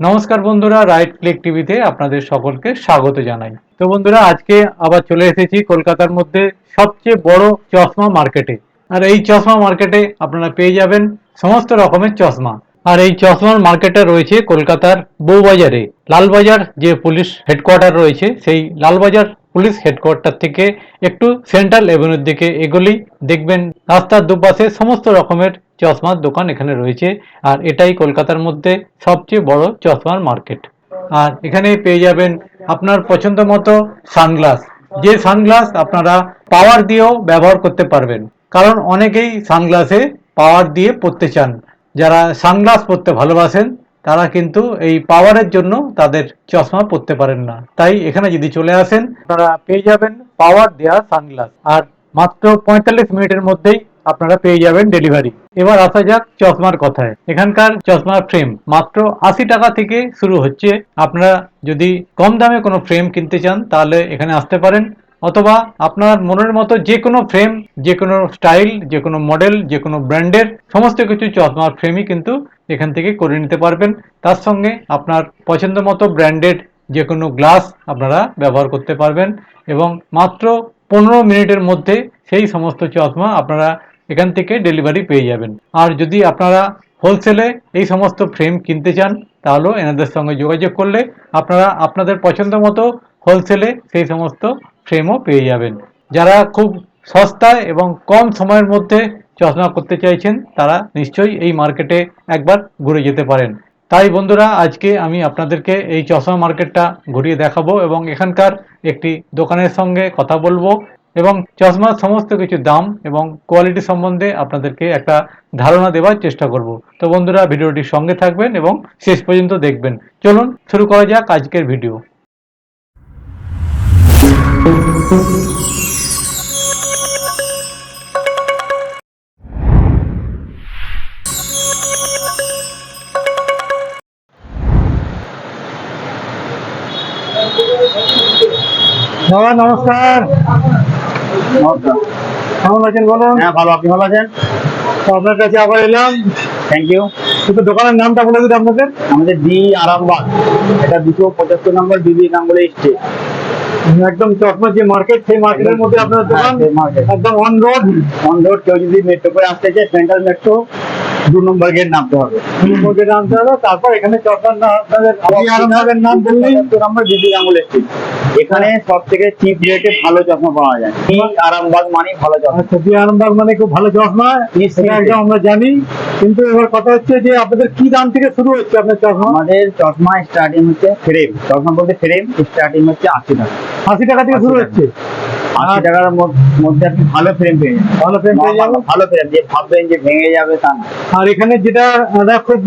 নমস্কার বন্ধুরা right click টিভিতে আপনাদের সকলকে স্বাগত জানাই। তো বন্ধুরা, আজকে আবার চলে এসেছি কলকাতার মধ্যে সবচেয়ে বড় চশমা মার্কেটে আর এই চশমা মার্কেটে আপনারা পেয়ে যাবেন সমস্ত রকমের চশমা। আর এই চশমার মার্কেটটা রয়েছে কলকাতার বউবাজারে লালবাজার যে পুলিশ হেডকোয়ার্টার রয়েছে, সেই লালবাজার পুলিশ হেডকোয়ার্টার থেকে একটু সেন্ট্রাল এভিনিউর দিকে এগোলেই দেখবেন রাস্তার দুপাশে সমস্ত রকমের চশমার দোকান এখানে রয়েছে। আর এটাই কলকাতার মধ্যে সবচেয়ে বড় চশমার মার্কেট। আর এখানে পেয়ে যাবেন আপনার পছন্দ মতো সানগ্লাস। যে সানগ্লাস আপনারা পাওয়ার দিয়েও ব্যবহার করতে পারবেন। কারণ অনেকেই সানগ্লাসে পাওয়ার দিয়ে পড়তে চান। যারা সানগ্লাস পরতে ভালোবাসেন, তারা কিন্তু এই পাওয়ারের জন্য তাদের চশমা পরতে পারেন না। তাই এখানে যদি চলে আসেন, আপনারা পেয়ে যাবেন পাওয়ার দেওয়া সানগ্লাস। আর মাত্র পঁয়তাল্লিশ মিনিটের মধ্যেই আপনারা পেয়ে যাবেন ডেলিভারি এবার আসা যাক চশমার কথায়। এখানকার চশমার ফ্রেম মাত্র আশি টাকা থেকে শুরু হচ্ছে। আপনারা যদি কম দামে কোনো ফ্রেম কিনতে চান, তাহলে এখানে আসতে পারেন। অথবা আপনার মনের মতো যে কোনো ফ্রেম যে কোনো স্টাইল যে কোনো মডেল যে কোনো ব্র্যান্ডের সমস্ত কিছু চশমার ফ্রেমই কিন্তু এখান থেকে করে নিতে পারবেন। তার সঙ্গে আপনার পছন্দ মতো ব্র্যান্ডেড যে কোনো গ্লাস আপনারা ব্যবহার করতে পারবেন। এবং মাত্র পনেরো মিনিটের মধ্যে সেই সমস্ত চশমা আপনারা এখান থেকে ডেলিভারি পেয়ে যাবেন। আর যদি আপনারা হোলসেলে এই সমস্ত ফ্রেম কিনতে চান, তাহলেও এনাদের সঙ্গে যোগাযোগ করলে আপনারা আপনাদের পছন্দ মতো হোলসেলে সেই সমস্ত ফ্রেমও পেয়ে যাবেন। যারা খুব সস্তায় এবং কম সময়ের মধ্যে চশমা করতে চাইছেন, তারা নিশ্চয়ই এই মার্কেটে একবার ঘুরে যেতে পারেন। তাই বন্ধুরা, আজকে আমি আপনাদেরকে এই চশমা মার্কেটটা ঘুরিয়ে দেখাবো এবং এখানকার একটি দোকানের সঙ্গে কথা বলব। এবং চশমার সমস্ত কিছু দাম এবং কোয়ালিটি সম্বন্ধে আপনাদেরকে একটা ধারণা দেওয়ার চেষ্টা করব। তো বন্ধুরা ভিডিওটির সঙ্গে থাকবেন এবং শেষ পর্যন্ত দেখবেন। চলুন, শুরু করা যাক আজকের ভিডিও। দাদা নমস্কার। কেমন আছেন বলুন? হ্যাঁ ভালো। আপনি ভালো আছেন? তো আপনার কাছে আবার এলাম। থ্যাংক ইউ কিন্তু দোকানের নামটা বলে দিন আপনাদের। আমাদের ডি আরামবাগ। এটা দুশো পঁচাত্তর নম্বর গাঙ্গুলি স্ট্রিট একদম যে মার্কেট সেই মার্কেটের মধ্যে আপনার দোকান। হ্যাঁ, market। একদম অন রোড অন রোড কেউ যদি মেট্রো করে আসতে চায় সেন্ট্রাল মেট্রো দু নম্বর গেট নামতে হবে। মধ্যে নামতে হবে তারপর এখানে চশমার নাম আপনাদের নাম বললেই নম্বর বিবি গাঙ্গুলি স্ট্রিট এখানে সব থেকে চিপ রেটে ভালো চশমা পাওয়া যায়। ডি আরামবাগ মানে ভালো চশমা। আচ্ছা আরামবাগ মানে খুব ভালো চশমা। একদম আমরা জানি। কিন্তু এবার কথা হচ্ছে যে আপনাদের কি দাম থেকে শুরু হচ্ছে আপনার চশমা? আমাদের চশমা স্টার্টিং হচ্ছে ফ্রেম চশমা বলতে ফ্রেম স্টার্টিং হচ্ছে আশি টাকা। আশি টাকা থেকে শুরু হচ্ছে? আশি টাকার মধ্যে আপনি ভালো ফ্রেম পেয়ে যাবেন। ভালো ফ্রেম পেয়ে যাব ভালো ফ্রেম যে ভাববেন যে ভেঙে যাবে তা না। আর এখানে যেটা খুব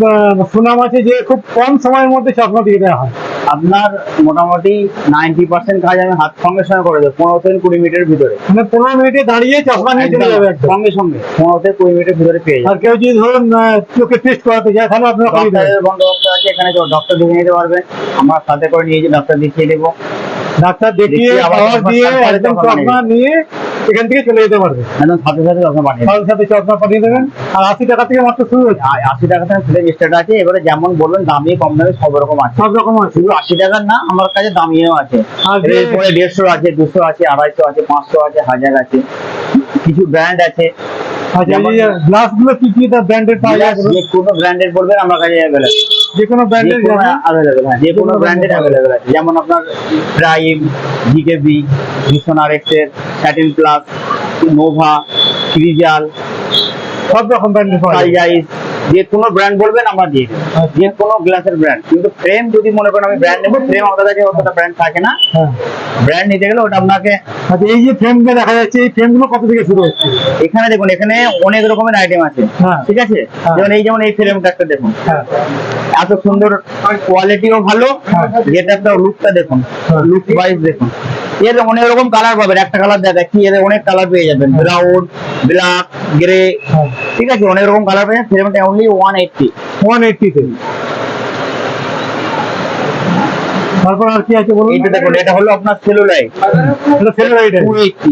সুনাম আছে যে খুব কম সময়ের মধ্যে চশমা দিয়ে দেওয়া হয়। আপনার মোটামুটি নাইনটি পার্সেন্ট কাজ আমি হাত সঙ্গে সঙ্গে করে দেবো পনেরো থেকে কুড়ি মিনিটের ভিতরে। মানে পনেরো মিনিটে দাঁড়িয়ে চশমা নিয়ে চলে যাবে সঙ্গে সঙ্গে পনেরো থেকে কুড়ি মিনিটের ভিতরে পেয়ে আর কেউ যদি ধরুন চোখে টেস্ট করাতে যায় তাহলে আপনার বন্দোবস্ত আছে এখানে ডক্টর দেখে নিতে পারবেন আমরা সাথে করে নিয়ে যে ডক্টর দেখিয়ে দেবো। ডাক্তার দেখিয়ে চশমা দিয়ে একদম চশমা নিয়ে এখান থেকে চলে যেতে পারবে। একদম সাথে সাথে চশমা পাঠিয়ে সাথে সাথে চশমা পাঠিয়ে দেবেন। আর আশি টাকা থেকে মাত্র শুরু হচ্ছে আশি টাকা থেকে স্টার্ট আছে। এবারে যেমন বলবেন দামি কম দামি সব রকম আছে। সব রকম আছে। শুধু আশি টাকার না আমার কাছে দামিও আছে। এরপরে দেড়শো আছে দুশো আছে আড়াইশো আছে পাঁচশো আছে হাজার আছে। কিছু ব্র্যান্ড আছে। আচ্ছা গ্লাসগুলো কি কি ব্র্যান্ডেড পাওয়া যায় যে কোনো ব্র্যান্ডেড বলবেন আমার কাছে অ্যাভেলেবল যে কোনো ব্র্যান্ডের কোনো হ্যাঁ যে কোনো ব্র্যান্ডেড অ্যাভেলেবল আছে। যেমন আপনার প্রাইম জিকেবি ভিশন আর এক্সের স্যাটিন প্লাস নোভা ক্রিজাল সব রকম ব্র্যান্ডের পাওয়া যায়। সাইজাইজ যে কোনো ব্র্যান্ড বলবেন আমরা দিয়ে দেবো। যে কোনো গ্লাসের ব্র্যান্ড কিন্তু ফ্রেম যদি মনে করেন আমি ব্র্যান্ড নেব ফ্রেম আমাদের কাছে অতটা ব্র্যান্ড থাকে না। হ্যাঁ। ব্র্যান্ড নিতে গেলে ওটা আপনাকে আচ্ছা এই যে ফ্রেম দেখা যাচ্ছে এই ফ্রেমগুলো কত থেকে শুরু হচ্ছে? এখানে দেখুন এখানে অনেক রকমের আইটেম আছে। হ্যাঁ। ঠিক আছে? হ্যাঁ। যেমন এই যেমন এই ফ্রেমটা একটা দেখুন। হ্যাঁ। এত সুন্দর কোয়ালিটিও ভালো। যেটা একটা লুকটা দেখুন। লুক ওয়াইজ দেখুন। এর অনেক রকম কালার পাবেন। একটা কালার দেখা কি এর অনেক কালার পেয়ে যাবেন। ব্রাউন ব্ল্যাক গ্রে ঠিক আছে? অনেক রকম কালার পেয়ে যাবেন ফ্রেমটা অনলি ওয়ান এইটটি ওয়ান এইটটিতে তারপর আর কি আছে বলুন? এইটা দেখুন এটা হলো আপনার সেলুলাইট এটা সেল রাইড টু এইটটি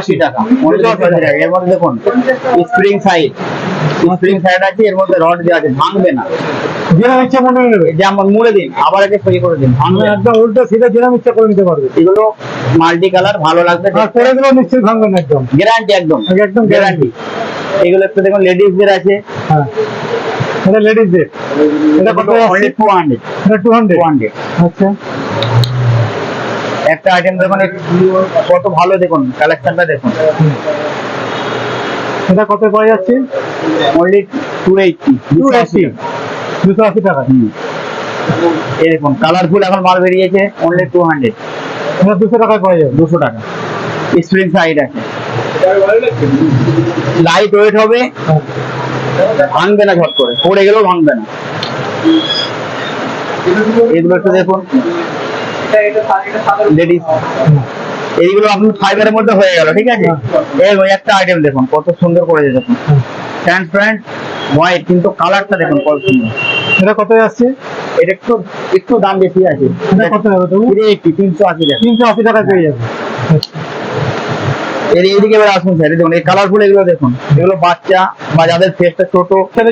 আশি টাকা। অনেক টাকা। এর মধ্যে দেখুন স্প্রিং সাইড স্প্রিং সাইড আছে এর মধ্যে রড দেওয়া আছে ভাঙবে না। যেরকম ইচ্ছা মনে নেবে। যেমন মুড়ে দিন আবার একে ফ্রি করে দিন ভাঙবে একদম উল্টো সিধা যেরকম ইচ্ছা করে নিতে পারবে। এগুলো মাল্টি কালার ভালো লাগবে আর দিলেও নিশ্চয়ই ভাঙবে না একদম। গ্যারান্টি একদম। একদম গ্যারান্টি এগুলো একটু দেখুন লেডিসদের আছে। হ্যাঁ। এটা লেডিসদের এটা কত অনলি টু এটা টু হান্ড্রেড টু হান্ড্রেড আচ্ছা। একটা আইটেম দেখুন কত ভালো দেখুন কালেকশনটা দেখুন। এটা কত পাওয়া যাচ্ছে অনলি টু এইটটি টু আশি দুশো আশি টাকা এই দেখুন কালারফুল এখন মাল বেরিয়েছে অনলি টু হান্ড্রেড এটা দুশো টাকায় পাওয়া যাবে দুশো টাকা স্প্রিং সাইড আছে লাইট ওয়েট হবে হ্যাঁ। ভাঙবে না ঝট করে পড়ে গেলেও ভাঙবে না এগুলো একটু দেখুন লেডিস। এইগুলো আপনি ফাইবারের মধ্যে হয়ে গেল ঠিক আছে? এই ওই একটা আইটেম দেখুন কত সুন্দর করেছে দেখুন। ট্রান্সপারেন্ট হোয়াইট কিন্তু কালারটা দেখুন কত সুন্দর। এটা কত আসছে? এটা একটু একটু দাম বেশি আছে। এটা কত হবে তবু তিনশো আশি টাকা। তিনশো আশি টাকা পেয়ে যাবে। এর এইদিকে এবার আসুন স্যার দেখুন এই কালারফুল এগুলো দেখুন। এগুলো বাচ্চা বা যাদের ফেসটা ছোট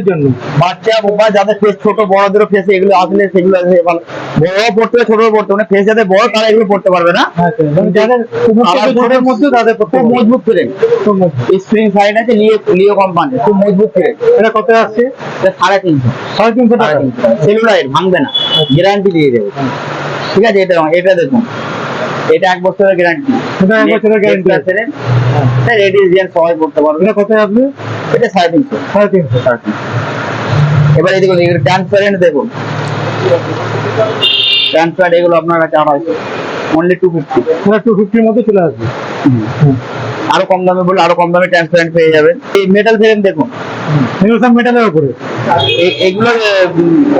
জন্য। বাচ্চা বা যাদের ফেস ছোট বড়দেরও ফেস এগুলো আসলে সেগুলো ভালো বড় পড়তে ছোট পড়তে মানে ফেস যাদের বড় তারা এগুলো পড়তে পারবে না। আচ্ছা মানে যাদের ছোটের মধ্যে তাদের খুব মজবুত ফ্রেম খুব স্প্রিং সাইড আছে লিও লিও কোম্পানি খুব মজবুত ফ্রেম এটা কত আসছে? সাড়ে তিনশো। সাড়ে তিনশো টাকা। সেলুলাইট ভাঙবে না। গ্যারান্টি দিয়ে দেবে। ঠিক আছে এটা এটা দেখুন। এটা এক বছরের গ্যারান্টি এটা এক বছরের guarantee আছে। জেন সবাই পড়তে পারবে। এটা কত আসবে এটা। এবার দেখুন এগুলো ট্রান্সপারেন্ট দেখুন। ট্রান্সপারেন্ট এগুলো আপনার কাছে আড়াইশো অনলি মধ্যে চলে আসবে। আরও কম দামে বললে আরও কম দামে ট্রান্সপারেন্ট পেয়ে যাবেন। এই মেটাল ফ্রেম দেখুন। এগুলো সব মেটালের উপরে। এগুলো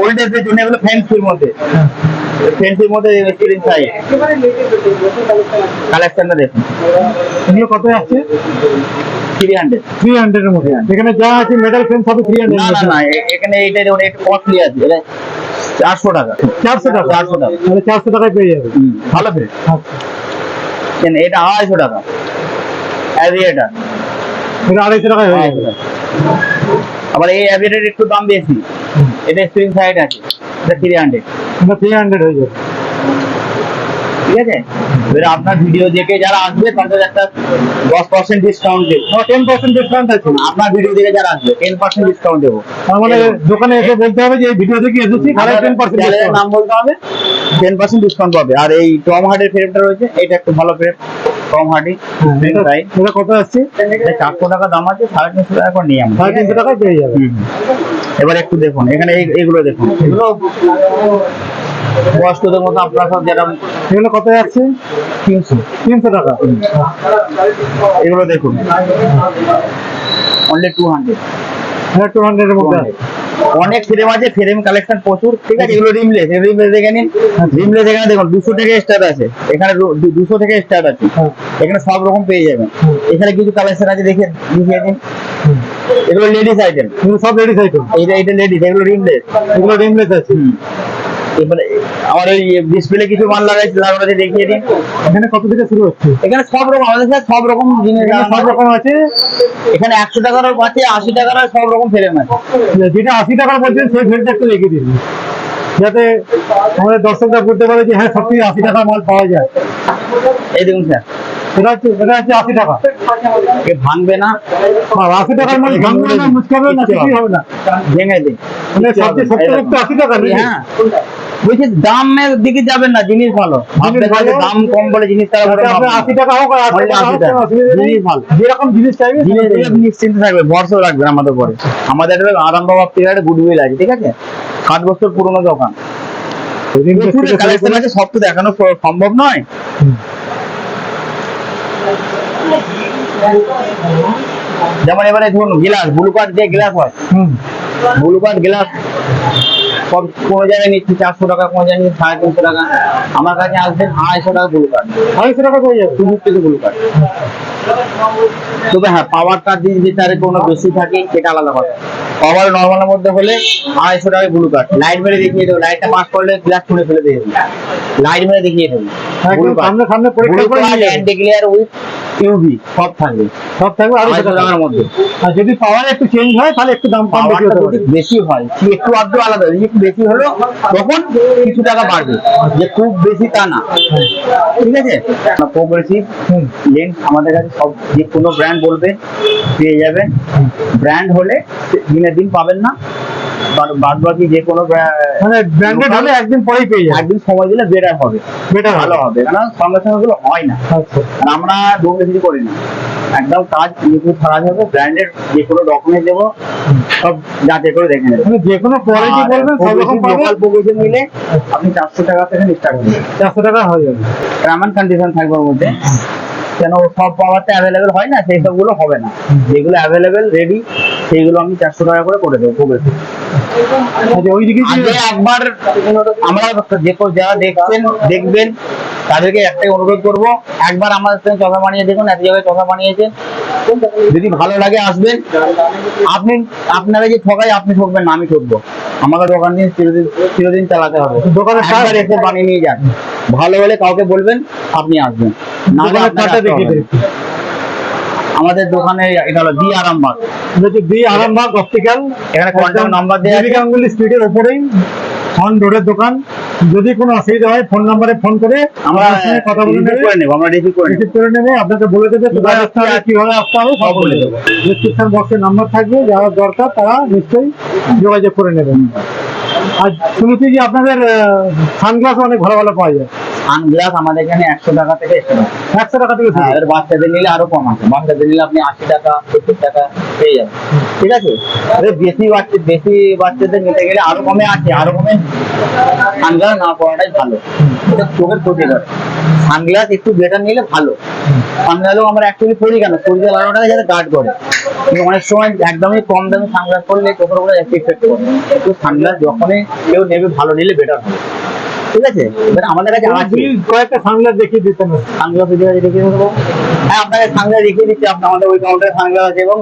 ওল্ড এর জন্য এগুলো ফ্যান্সির মধ্যে। মধ্যে স্ক্রিন সাইজ কালেকশনটা দেখুন। এগুলো কত আসছে? থ্রি হান্ড্রেড থ্রি হান্ড্রেড এর মধ্যে। এখানে যা আছে মেটাল ফ্রেম সবই থ্রি হান্ড্রেড না না না এখানে এইটা একটু কস্টলি আছে। চারশো টাকা। চারশো টাকা? চারশো টাকা। তাহলে চারশো টাকায় পেয়ে যাবে। ভালো ফ্রেম এটা আড়াইশো টাকা। অ্যাভিয়েটার এটা আড়াইশো টাকায় হয়ে যাবে। আবার এই অ্যাভিয়েটার একটু দাম বেশি। এটা স্প্রিং সাইড আছে। এটা থ্রি হান্ড্রেড থ্রি হান্ড্রেড হয়ে যাবে। ঠিক আছে? এবার আপনার ভিডিও দেখে যারা আসবে তাদের একটা দশ পার্সেন্ট ডিসকাউন্ট দেবো। টেন পার্সেন্ট ডিসকাউন্ট আছে। আপনার ভিডিও দেখে যারা আসবে টেন পার্সেন্ট ডিসকাউন্ট দেবো। তার মানে দোকানে এসে বলতে হবে যে ভিডিও থেকে এসেছি তাহলে টেন পার্সেন্ট নাম বলতে হবে টেন পার্সেন্ট ডিসকাউন্ট পাবে। আর এই টম হার্টের ফ্রেমটা রয়েছে এটা একটু ভালো ফ্রেম টম হার্ডি এটা কত আসছে? চারশো টাকা দাম আছে সাড়ে তিনশো টাকা করে নিয়ে আমরা সাড়ে তিনশো টাকায় পেয়ে যাবে। এবার একটু দেখুন এখানে এগুলো দেখুন। এগুলো বয়স্কদের মতো আপনার সব যেটা এগুলো কত যাচ্ছে? তিনশো। তিনশো টাকা। এগুলো দেখুন। অনলি টু হান্ড্রেড এটা টু হান্ড্রেড এর মধ্যে আছে। অনেক ফ্রেম আছে ফ্রেম কালেকশন প্রচুর। ঠিক আছে এগুলো রিমলেস রিমলেস দেখে নিন। রিমলেস এখানে দেখুন দুশো থেকে স্টার্ট আছে। এখানে দুশো থেকে স্টার্ট আছে। হ্যাঁ। এখানে সব রকম পেয়ে যাবেন। এখানে কিছু কালেকশন আছে দেখে দেখিয়ে দিন এগুলো লেডিস আইটেম সব লেডিস আইটেম এইটা এটা লেডিস এগুলো রিমলেস এগুলো রিমলেস আছে। এবারে আমার ওই ডিসপ্লে কিছু মাল লাগাইছে আছে দেখিয়ে দিন এখানে কত থেকে শুরু হচ্ছে? এখানে সব রকম আমাদের কাছে সব রকম জিনিস এখানে সব রকম আছে? এখানে একশো টাকারও আছে আশি টাকার সব রকম ফ্রেম আছে। যেটা আশি টাকার বলছেন সেই ফেরটা একটু রেখে দিন। যাতে আমাদের দর্শকরা বুঝতে পারে যে হ্যাঁ সত্যি আশি টাকার মাল পাওয়া যায়। এই দেখুন স্যার। এটা হচ্ছে এটা হচ্ছে আশি টাকা। এ ভাঙবে না। আশি টাকার মাল ভাঙবে না হবে না কিছুই হবে না। ভেঙে দিন। মানে সবচেয়ে একটু আশি টাকা হ্যাঁ। বলছি দামের দিকে যাবেন না জিনিস ভালো। দাম কম বলে জিনিস আপনার আশি টাকা হোক আর আশি বললে টাকা 80 হোক টাকা। কোনো অসুবিধা নেই। জিনিস ভালো। যেরকম জিনিস চাইবে নিশ্চিন্ত থাকবে ভরসা রাখবেন আমাদের পরে। আমাদের একটা আরামবাগ পিরিয়ডে গুডউইল আছে ঠিক আছে? ষাট বছর পুরনো দোকান। কালেকশন আছে সব তো দেখানো সম্ভব নয়? যেমন এবারে ধরুন গ্লাস ব্লু কার্ড যে গ্লাস হয়। ব্লু কার্ড গ্লাস সব কোনো জায়গায় নিচ্ছি চারশো টাকা কোনো জায়গায় সাড়ে তিনশো টাকা। আমার কাছে আসবেন আড়াইশো টাকা ব্লু কার্ড আড়াইশো টাকা পেয়ে যাবে? টু ফিফটি ব্লু কার্ড তবে হ্যাঁ পাওয়ারটা দিয়ে যদি তার কোনো বেশি থাকে সেটা আলাদা কথা। পাওয়ার নর্মালের মধ্যে হলে আড়াইশো টাকায় ব্লু কার্ড লাইট মেরে দেখিয়ে দেবো। লাইটটা পাস করলে গ্লাস ছুঁড়ে ফেলে দিয়ে লাইট মেরে দেখিয়ে দেবো। সামনে সামনে পরীক্ষা করে গ্লেয়ার উইথ ইউভি সব থাকবে। সব থাকবে আড়াইশো টাকার মধ্যে। আর যদি পাওয়ার একটু চেঞ্জ হয় তাহলে একটু দাম কম বেশি যদি বেশি হয় কি একটু আধটু আলাদা যদি একটু বেশি হলো তখন কিছু টাকা বাড়বে। যে খুব বেশি তা না। ঠিক আছে? প্রোগ্রেসিভ লেন্স আমাদের কাছে সব যে কোনো ব্র্যান্ড বলবে পেয়ে যাবেন ব্র্যান্ড হলে দিনের দিন পাবেন না। বাদ বাকি যে কোনো মানে ব্র্যান্ডেড হলে একদিন পরেই পেয়ে যাবে। একদিন সময় দিলে বেটার হবে। বেটার ভালো হবে। কারণ সঙ্গে সঙ্গে গুলো হয় না। আচ্ছা। আর আমরা ডুপ্লিসিটি করি না। একদম কাজ নিখুঁত খারাপ হবে। ব্র্যান্ডেড যে কোনো ডকুমেন্ট দেবো সব যাচাই করে দেখে মানে যে কোনো কোয়ালিটি বলবেন সব রকম লোকাল প্রভিশন আপনি চারশো টাকা থেকে স্টার্ট করবেন। চারশো টাকা হয়ে যাবে। গ্রামান কন্ডিশন থাকবে ওর মধ্যে। কেন সব পাওয়ারটা অ্যাভেলেবেল হয় না? সেই সবগুলো হবে না। যেগুলো অ্যাভেলেবেল রেডি সেইগুলো আমি চারশো টাকা করে করে দেবো কি আগে একবার আমরা যে যারা দেখছেন দেখবেন তাদেরকে একটাই অনুরোধ করব একবার আমাদের সঙ্গে চশমা বানিয়ে দেখুন এক জায়গায় চশমা বানিয়েছেন। যদি ভালো লাগে আসবেন। আপনি আপনারা যে ঠকাই আপনি ঠকবেন না আমি ঠকবো। আমাকে দোকান নিয়ে চিরদিন চিরদিন চালাতে হবে। দোকানের কাজ- একবার এসে বানিয়ে নিয়ে যান। ভালো হলে কাউকে বলবেন আপনি আসবেন। না। আমাদের দোকানে এটা হলো B Arambagh. B Arambagh optical. এখানে কন্ট্যাক্ট নাম্বার দেওয়া আছে। গাঙ্গুলি স্ট্রিটের ওপরেই অন রোডের দোকান। যদি কোনো অসুবিধা হয় ফোন নাম্বারে ফোন করে আমরা কথা বলে নেবে। করে নেব আমরা রিসিভ করে নেব রিসিভ করে নেবে আপনাকে বলে দেবে কোথায় আসতে হবে কীভাবে আসতে হবে সব বলে দেবে। দেবে। ডিসক্রিপশন বক্সে নাম্বার থাকবে যারা দরকার তারা নিশ্চয়ই যোগাযোগ করে নেবেন। আর শুনেছি যে আপনাদের সানগ্লাস অনেক ভালো ভালো পাওয়া যায়। সানগ্লাস আমাদের এখানে একশো টাকা থেকে একশো টাকা। থেকে। হ্যাঁ এবার বাচ্চাদের নিলে আরও কম আছে। বাচ্চাদের নিলে আপনি আশি টাকা সত্তর টাকা পেয়ে যাবেন। ঠিক আছে? আরে বেশি বাচ্চা বেশি বাচ্চাদের নিতে গেলে আরও কমে আছে আরও কমে সানগ্লাস না পড়াটাই ভালো। এটা চোখের ক্ষতি করে সানগ্লাস একটু বেটার নিলে ভালো। সানগ্লাসও আমরা অ্যাকচুয়ালি পড়ি কেন? সূর্য যাতে গার্ড করে। কিন্তু অনেক সময় একদমই কম দামে সানগ্লাস পরলে চোখের উপরে এফেক্ট করে তো সানগ্লাস যখনই কেউ নেবে ভালো নিলে বেটার হবে। ঠিক আছে? এবার আমাদের কাছে কয়েকটা সানগ্লাস দেখিয়ে দিতে হবে। সানগ্লাস দেখিয়ে দেবো। হ্যাঁ আপনাকে সানগ্লাস দেখিয়ে দিচ্ছি আপনি আমাদের ওই কাউন্টারে সানগ্লাস আছে এবং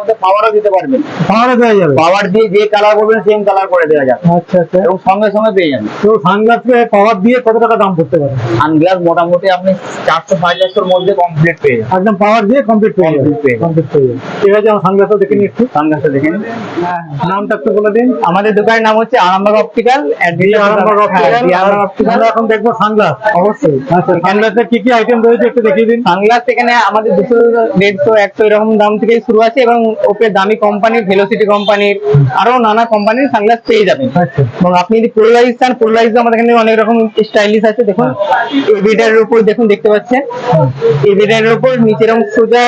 মধ্যে পাওয়ারও দিতে পারবেন। পাওয়ারে দেওয়া যাবে। পাওয়ার দিয়ে যে কালার করবেন সেম কালার করে দেওয়া যাবে। আচ্ছা আচ্ছা। এবং সঙ্গে সঙ্গে পেয়ে যাবেন। তো সানগ্লাসকে পাওয়ার দিয়ে কত টাকা দাম পড়তে পারে সানগ্লাস মোটামুটি আপনি চারশো সাড়ে চারশোর মধ্যে কমপ্লিট পেয়ে যাবেন। একদম পাওয়ার দিয়ে কমপ্লিট পেয়ে যাবে Complete পেয়ে যাবে। কমপ্লিট পেয়ে যাবে ঠিক আছে আমার দেখে নিচ্ছি সানগ্লাসটা দেখে নিন। নামটা একটু বলে দিন। আমাদের দোকানের নাম হচ্ছে আরামবাগ অপটিক্যাল আরামবাগ আমরা এখন দেখব সানগ্লাস অবশ্যই। আচ্ছা সানগ্লাসের কি কি আইটেম রয়েছে একটু দেখিয়ে দিন। সানগ্লাস এখানে আমাদের দুশো দেড়শো একশো এরকম দাম থেকে শুরু আছে এবং ওপরে দামি কোম্পানির ভেলোসিটি কোম্পানির আরও নানা কোম্পানির সানগ্লাস পেয়ে যাবেন। আচ্ছা। এবং আপনি যদি পোলারাইজ চান পোলারাইজ আমাদের এখানে অনেক রকম স্টাইলিশ আছে দেখুন। এভিডারের উপর দেখুন দেখতে পাচ্ছেন? এভিডারের উপর নিচে এরকম সোজা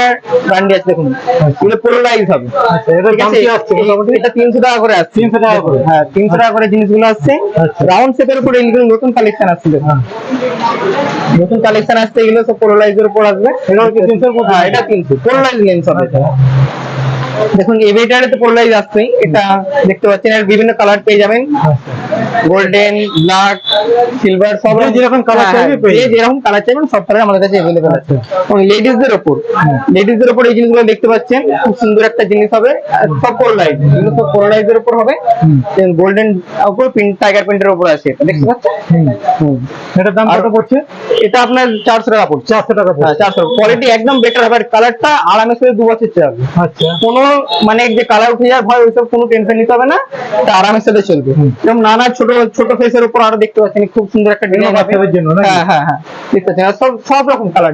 গান্ডি আছে দেখুন। এগুলো পোলারাইজ হবে। আচ্ছা এটা তিনশো টাকা করে আসছে। 300 টাকা করে? হ্যাঁ তিনশো টাকা করে জিনিসগুলো আসছে। আচ্ছা। রাউন্ড শেপের উপর এগুলো নতুন কালেকশন আসছে দেখুন। হ্যাঁ। নতুন কালেকশন আসছে এগুলো সব পোলারাইজের উপর আসবে। এটাও কি 300 এর মধ্যে? হ্যাঁ এটা তিনশো পোলারাইজ লেন্স হবে এটা। দেখুন এভিডারে তো পোলারাইজ আসছেই এটা দেখতে পাচ্ছেন এর বিভিন্ন কালার পেয়ে যাবেন গোল্ডেন ব্ল্যাক সিলভার সব যে যেরকম colour হ্যাঁ, চাইবে পেয়ে যে যাবেন। যেরকম কালার চাইবেন সব কালার আমাদের কাছে अवेलेबल আছে এবং লেডিসদের উপর লেডিসদের উপর এই জিনিসগুলো দেখতে পাচ্ছেন খুব সুন্দর একটা জিনিস হবে আর সব পোলারাইজ এগুলো সব পোলারাইজের উপর হবে গোল্ডেন উপর প্রিন্ট টাইগার প্রিন্টের উপর আছে দেখতে পাচ্ছেন হুম। এটার দাম কত আর- পড়ছে এটা আপনার চারশো টাকা পড়ছে চারশো টাকা হ্যাঁ পড়ছে চারশো কোয়ালিটি একদম বেটার হবে আর কালারটা আরামে করে দু বছর যাবে আচ্ছা কোনো মানে যে কালার উঠে যাওয়ার ভয় ওইসব কোনো টেনশন নিতে হবে না। এটা আরামের সাথে চলবে। যেমন নানা ছোট ছোট ফেসের উপর আরও দেখতে পাচ্ছেন খুব সুন্দর একটা ডিজাইন হবে। বাচ্চাদের জন্য হ্যাঁ হ্যাঁ হ্যাঁ। দেখতে পাচ্ছেন আর সব সব রকম কালার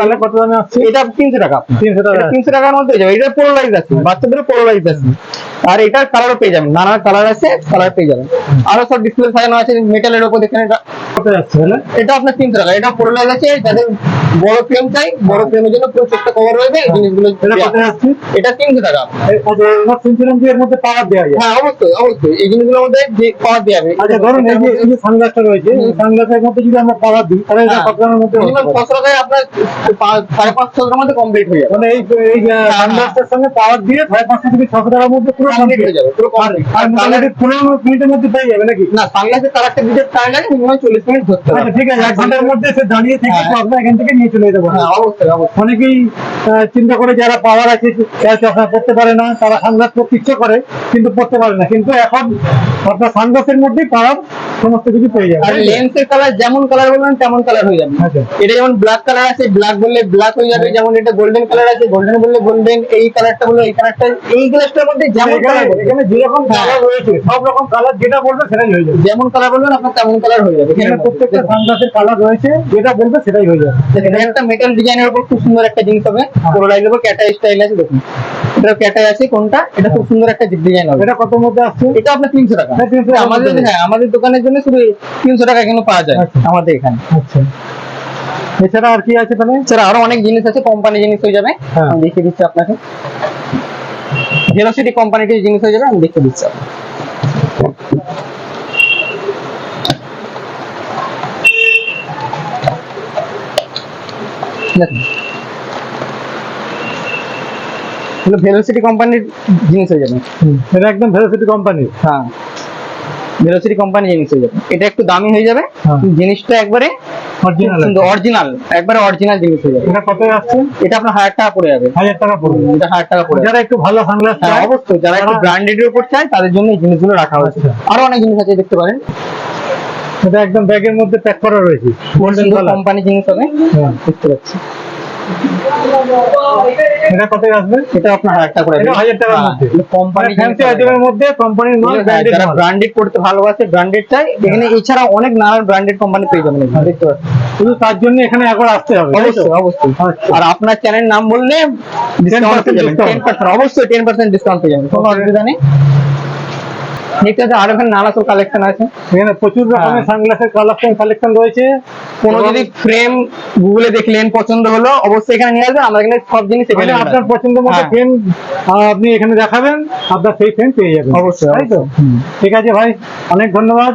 কালার কত দামে আসছে এটা তিনশো টাকা। তিনশো টাকা তিনশো টাকার মধ্যে যাবে। এটা পোলারাইজ আছে। বাচ্চাদের পোলারাইজ আছে। আর এটার কালারও পেয়ে যাবেন। নানা কালার আছে কালার পেয়ে যাবেন। আরও সব ডিসপ্লে সাজানো আছে মেটালের উপর দেখেন এটা। এটা আপনার তিনশো টাকা। এটা পোলারাইজ আছে। যাদের বড় ফ্রেম চাই বড় ফ্রেমের জন্য পুরো চোখটা কভার রয়েছে। এই জিনিসগুলো এটা কত যাচ্ছে? এটা তিনশো টাকা। শুনছিলাম যে এর মধ্যে পাওয়ার দেওয়া যায়। হ্যাঁ অবশ্যই অবশ্যই। এই জিনিসগুলোর মধ্যে পাওয়ার দেওয়া যাবে আচ্ছা ধরুন এই যে সানগ্লাসটা রয়েছে এই সানগ্লাসের মধ্যে যদি আমরা পাওয়ার দিই তাহলে এটা হ্যাঁ। কত দামের মধ্যে হতে মিনিমাম পারে? ছশো টাকায় আপনার সাড়ে পাঁচশো টাকার মধ্যে কমপ্লিট হয়ে যাবে। মানে এই এই সানগ্লাসটার সঙ্গে পাওয়ার দিয়ে সাড়ে পাঁচশো থেকে ছশো টাকার মধ্যে পুরো কমপ্লিট হয়ে যাবে পুরো complete। আর মোটামুটি পনেরো মিনিটের মধ্যে পেয়ে যাবে নাকি? না সানগ্লাসের কালারটা দিতে টাইম লাগে মিনিমাম চল্লিশ মিনিট ধরতে হবে। আচ্ছা ঠিক আছে এক ঘণ্টার মধ্যে সে দাঁড়িয়ে থেকে হ্যাঁ। আপনার এখান থেকে নিয়ে চলে যেতে হ্যাঁ অবশ্যই অবশ্যই। অনেকেই আহ, চিন্তা করে যারা পাওয়ার আছে পড়তে পারে না তারা পড়তে ইচ্ছে করে কিন্তু পড়তে পারে না। কিন্তু এখন আপনার সানগ্লাসের মধ্যেই পাওয়ার সমস্ত কিছু পেয়ে যাবে। আর লেন্সের কালার যেমন কালার বলবেন তেমন কালার হয়ে যাবে। আচ্ছা। এটা যেমন ব্ল্যাক কালার আছে ব্ল্যাক বললে ব্ল্যাক হয়ে যাবে যেমন এটা গোল্ডেন কালার আছে গোল্ডেন বললে গোল্ডেন এই কালারটা বললে এই কালারটা এই গ্লাসটার মধ্যে যেমন এখানে কালার এখানে যেরকম কালার রয়েছে সব রকম কালার যেটা বলবেন সেটাই হয়ে যাবে। যেমন কালার বলবেন আপনার তেমন কালার হয়ে যাবে। এখানে প্রত্যেকটা সানগ্লাসের কালার রয়েছে যেটা বলবে সেটাই হয়ে যাবে। দেখেন, এটা একটা মেটাল ডিজাইনের উপর খুব সুন্দর একটা জিনিস হবে। পুরো লাইনের উপর ক্যাটা স্টাইল আছে দেখুন। এটা ক্যাটা আছে কোনটা? এটা খুব সুন্দর একটা ডিজাইন হবে। এটা কত মধ্যে আসছে? এটা আপনার তিনশো টাকা। হ্যাঁ, 300 টাকার আমাদের হ্যাঁ আমাদের দোকানের জন্য শুধু তিনশো টাকা কিন্তু পাওয়া যায় আচ্ছা। আমাদের এখানে। আচ্ছা। এছাড়া আর কি আছে তাহলে? এছাড়া আরও অনেক জিনিস আছে কোম্পানি জিনিস হয়ে যাবে হ্যাঁ। আমি দেখিয়ে দিচ্ছি আপনাকে। ভেলোসিটি কোম্পানিটির জিনিস হয়ে যাবে আমি দেখিয়ে দিচ্ছি ভেলোসিটি কোম্পানির জিনিস হয়ে যাবে। এটা একদম ভেলোসিটি কোম্পানি হ্যাঁ। ভেলোসিটি কোম্পানি জিনিস হয়ে যাবে। এটা একটু দামি হয়ে যাবে। হ্যাঁ। জিনিসটা একবারে অরিজিনাল একবারে অরিজিনাল জিনিস হয়ে যাবে। এটা কত আসছে? এটা আপনার হাজার টাকা পড়ে যাবে। হাজার টাকা পড়বে এটা হাজার টাকা পড়ে যারা একটু ভালো সানগ্লাস হ্যাঁ অবশ্যই যারা একটু ব্র্যান্ডেড এর উপর চায় তাদের জন্য এই জিনিসগুলো রাখা হয়েছে। আচ্ছা। আরও অনেক জিনিস আছে দেখতে পারেন। এটা একদম ব্যাগের মধ্যে প্যাক করা রয়েছে। কোম্পানি জিনিস হবে। হ্যাঁ। দেখতে পাচ্ছি। এটা কত আসবে? এটা আপনার টাকা করে এটা টাকার মধ্যে। কোম্পানি ফ্যান্সি আইটেমের মধ্যে কোম্পানির মাল ব্র্যান্ডেড যারা ব্র্যান্ডেড করতে ভালোবাসে ব্র্যান্ডেড চাই। এখানে এছাড়া অনেক নানান ব্র্যান্ডেড কোম্পানি পেয়ে যাবেন দেখতে পাচ্ছেন শুধু তার জন্য এখানে একবার আসতে হবে অবশ্যই অবশ্যই। আচ্ছা। আর আপনার চ্যানেল নাম বললে ডিসকাউন্ট পেয়ে যাবেন। discount। টেন পার্সেন্ট অবশ্যই টেন পার্সেন্ট ডিসকাউন্ট পেয়ে যাবেন। কোনো অসুবিধা নেই। দেখতে আছে আর এখানে নানা সব কালেকশন আছে। এখানে প্রচুর রকমের হ্যাঁ। সানগ্লাসের কালেকশন কালেকশন রয়েছে। কোনো যদি ফ্রেম গুগলে দেখলেন পছন্দ হলো অবশ্যই এখানে নিয়ে আসবেন। আমরা এখানে সব জিনিস মানে আপনার পছন্দ মতো হ্যাঁ। ফ্রেম আপনি এখানে দেখাবেন আপনার সেই ফ্রেম পেয়ে যাবেন। অবশ্যই, তাই তো? ঠিক আছে ভাই অনেক ধন্যবাদ।